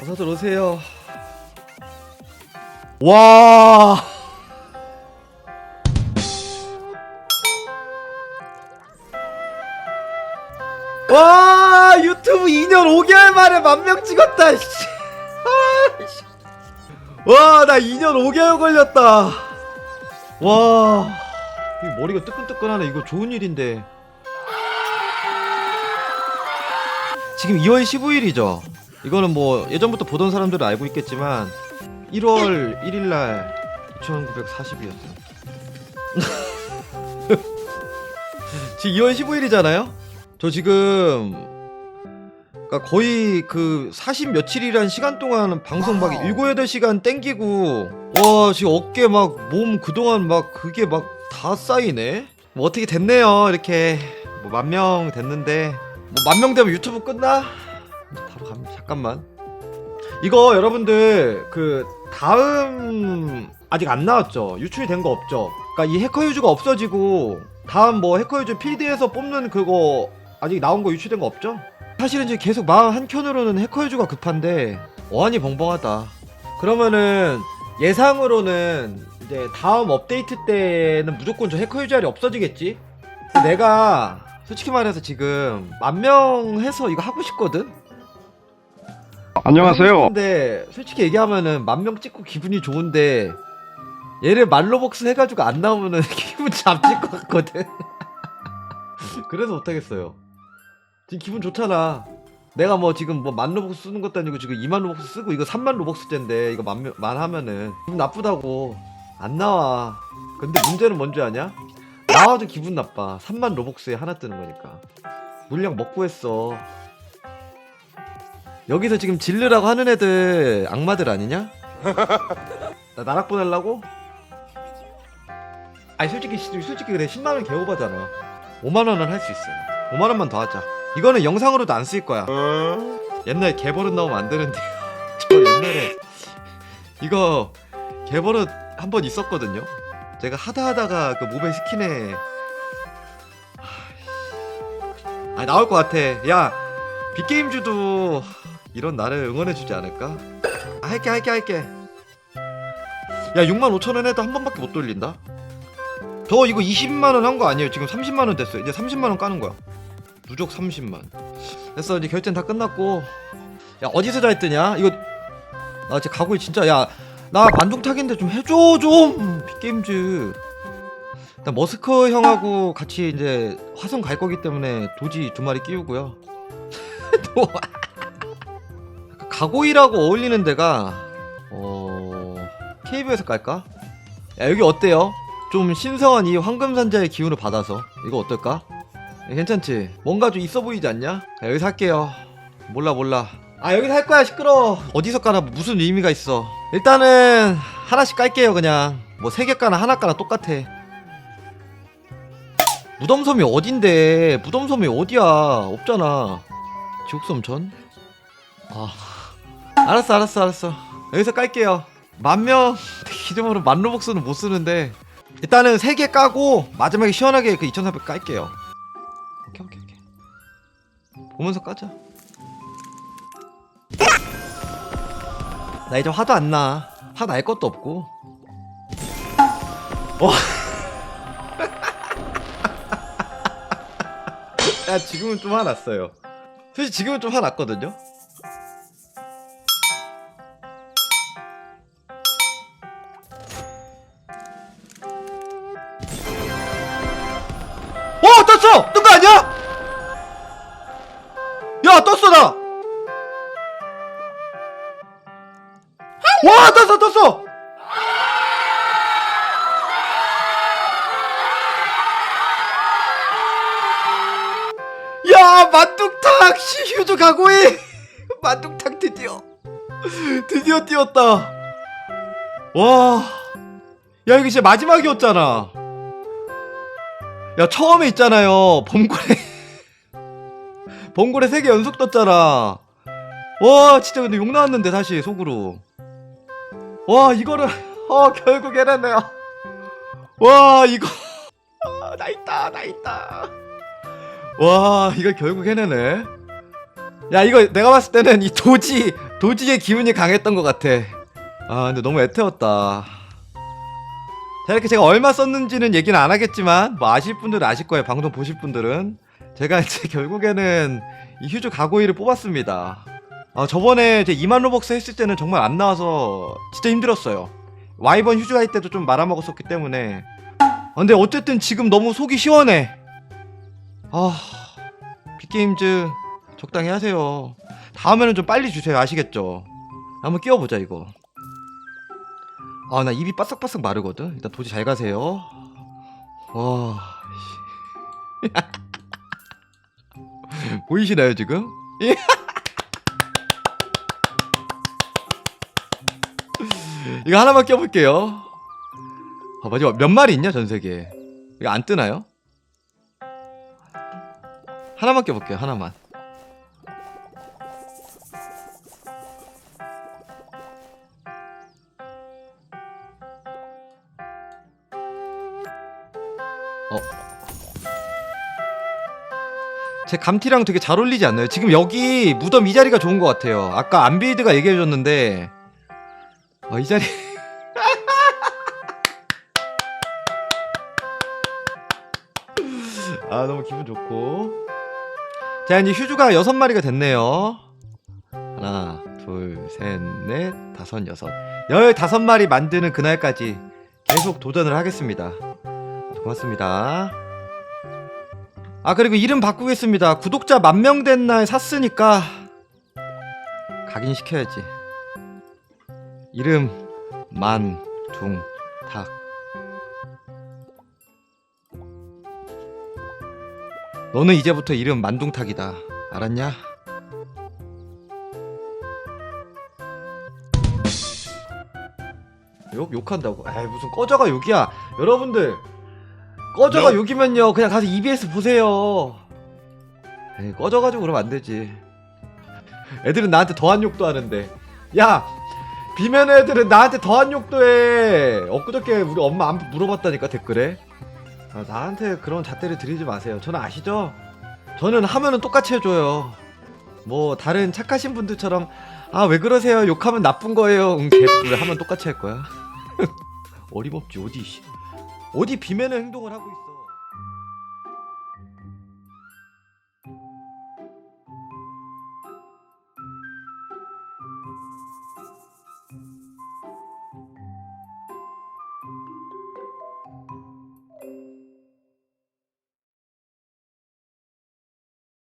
어서들 오세요. 와. 와 유튜브 2년 5개월 만에 만 명 찍었다. 씨. 아, 씨. 와, 나 2년 5개월 걸렸다. 와, 이 머리가 뜨끈뜨끈하네. 이거 좋은 일인데. 지금 2월 15일이죠. 이거는 뭐 예전부터 보던 사람들은 알고 있겠지만 1월 1일 날 2940이었어요. 지금 2월 15일이잖아요. 저 지금 그러니까 거의 그 40 며칠이란 시간 동안 방송 막 7, 8시간 땡기고 와 지금 어깨 막 몸 그동안 막 그게 막 다 쌓이네 뭐 어떻게 됐네요 이렇게 뭐 만 명 됐는데 뭐 만 명 되면 유튜브 끝나? 잠깐만 이거 여러분들 그 다음 아직 안 나왔죠 유출이 된 거 없죠 그러니까 이 해커 유저가 없어지고 다음 뭐 해커 유저 필드에서 뽑는 그거 아직 나온 거 유출된 거 없죠? 사실은 이제 계속 마음 한켠으로는 해커 유저가 급한데 어안이 벙벙하다. 그러면은 예상으로는 이제 다음 업데이트 때는 무조건 저 해커 유저알이 없어지겠지? 내가 솔직히 말해서 지금 만 명 해서 이거 하고 싶거든? 안녕하세요. 근데 솔직히 얘기하면은 만 명 찍고 기분이 좋은데 얘를 말로복스 해가지고 안 나오면은 기분 잡질 것 같거든. 그래서 못하겠어요. 지금 기분 좋잖아. 내가 뭐 지금 뭐 만 로벅스 쓰는 것도 아니고 지금 2만 로벅스 쓰고 이거 3만 로벅스 때인데 이거 만, 명- 만 하면은 기분 나쁘다고 안 나와. 근데 문제는 뭔지 아냐? 나와도 기분 나빠. 3만 로벅스에 하나 뜨는 거니까. 물량 먹고 했어. 여기서 지금 질르라고 하는 애들 악마들 아니냐? 나 나락 보내려고? 아니 솔직히 솔직히 그래 10만 원 개오바잖아. 5만 원은 할 수 있어. 5만 원만 더 하자. 이거는 영상으로도 안 쓸 거야. 옛날 개버릇 나오면 안 되는데. 저 옛날에 이거 개버릇 한 번 있었거든요. 제가 하다 하다가 그 모바일 스킨에 아 나올 것 같아. 야 빅게임주도 이런 나를 응원해주지 않을까? 아, 할게 할게 할게. 야 6만 5천 원 해도 한 번밖에 못 돌린다. 저 이거 20만 원 한 거 아니에요? 지금 30만 원 됐어요. 이제 30만 원 까는 거야. 누적 30만. 됐어 이제 결제는 다 끝났고. 야 어디서 잘 뜨냐? 이거 나 이제 가고 진짜 야 나 만둥 타기인데 좀 해줘 좀 빅게임즈. 나 머스커 형하고 같이 이제 화성 갈 거기 때문에 도지 두 마리 끼우고요. 또 가고이라고 어울리는 데가 어 KB에서 깔까? 야 여기 어때요? 좀 신성한 이 황금산자의 기운을 받아서 이거 어떨까? 야, 괜찮지? 뭔가 좀 있어 보이지 않냐? 야, 여기서 할게요. 몰라 몰라. 아 여기서 할 거야 시끄러. 어디서 까나 무슨 의미가 있어? 일단은 하나씩 깔게요 그냥. 뭐 세 개 까나 하나 까나 똑같아. 무덤섬이 어딘데? 무덤섬이 어디야? 없잖아. 지옥섬 전? 아, 알았어, 알았어, 알았어. 여기서 깔게요. 만 명, 기존으로 만 로벅스는 못 쓰는데, 일단은 세개 까고, 마지막에 시원하게 그 2,400 깔게요. 오케이, 오케이, 오케이. 보면서 까자. 나 이제 화도 안 나. 화 날 것도 없고. 와. 야, 지금은 좀 화났어요. 사실 지금은 좀 화났거든요. 와 떴어 떴어. 야 만둥탁 시 휴즈 가고해 만둥탁 드디어. 드디어 뛰었다. 와야 이거 진짜 마지막이었잖아. 야 처음에 있잖아요. 범고래 범고래 3개 연속 떴잖아. 와 진짜 근데 욕 나왔는데 다시 속으로 와 이거를 어 결국 해냈네요 와 이거 아, 나 있다 나 있다 와 이걸 결국 해내네 야 이거 내가 봤을 때는 이 도지 도지의 기운이 강했던 것 같아. 아 근데 너무 애태웠다. 자 이렇게 제가 얼마 썼는지는 얘기는 안 하겠지만 뭐 아실 분들은 아실 거예요. 방송 보실 분들은 제가 이제 결국에는 이 휴즈 가고이를 뽑았습니다. 아 저번에 제 2만 로벅스 했을 때는 정말 안 나와서 진짜 힘들었어요. 와이번 휴즈 할 때도 좀 말아먹었었기 때문에. 아, 근데 어쨌든 지금 너무 속이 시원해. 아 빅게임즈 적당히 하세요. 다음에는 좀 빨리 주세요. 아시겠죠? 한번 끼워보자 이거. 아 나 입이 바싹바싹 마르거든. 일단 도지 잘 가세요. 와. 씨. 보이시나요 지금? 이거 하나만 껴볼게요. 아 마지막 몇 마리 있냐 전 세계에? 이거 안 뜨나요? 하나만 껴볼게요 하나만. 제 감티랑 되게 잘 어울리지 않나요? 지금 여기 무덤 이 자리가 좋은 것 같아요. 아까 안빌드가 얘기해줬는데 아, 이 자리 아 너무 기분 좋고 자 이제 휴즈가 여섯 마리가 됐네요. 하나 둘 셋 넷 다섯 여섯 열다섯 마리 만드는 그날까지 계속 도전을 하겠습니다. 고맙습니다. 아 그리고 이름 바꾸겠습니다. 구독자 만 명 된 날 샀으니까 각인시켜야지. 이름 만둥탁. 너는 이제부터 이름 만둥탁이다. 알았냐? 욕 욕한다고? 에이 무슨 꺼져가 욕이야. 여러분들 꺼져가 욕이면요 그냥 가서 EBS 보세요 에이 꺼져가지고 그러면 안 되지 애들은 나한테 더한 욕도 하는데 야 비면 애들은 나한테 더한 욕도 해 엊그저께 우리 엄마 안 물어봤다니까 댓글에 아, 나한테 그런 잣대를 들이지 마세요 저는 아시죠? 저는 하면은 똑같이 해줘요 뭐 다른 착하신 분들처럼 아 왜 그러세요 욕하면 나쁜 거예요 응 개뿔 하면 똑같이 할 거야 어림없지 어디 씨. 어디 비매는 행동을 하고 있어.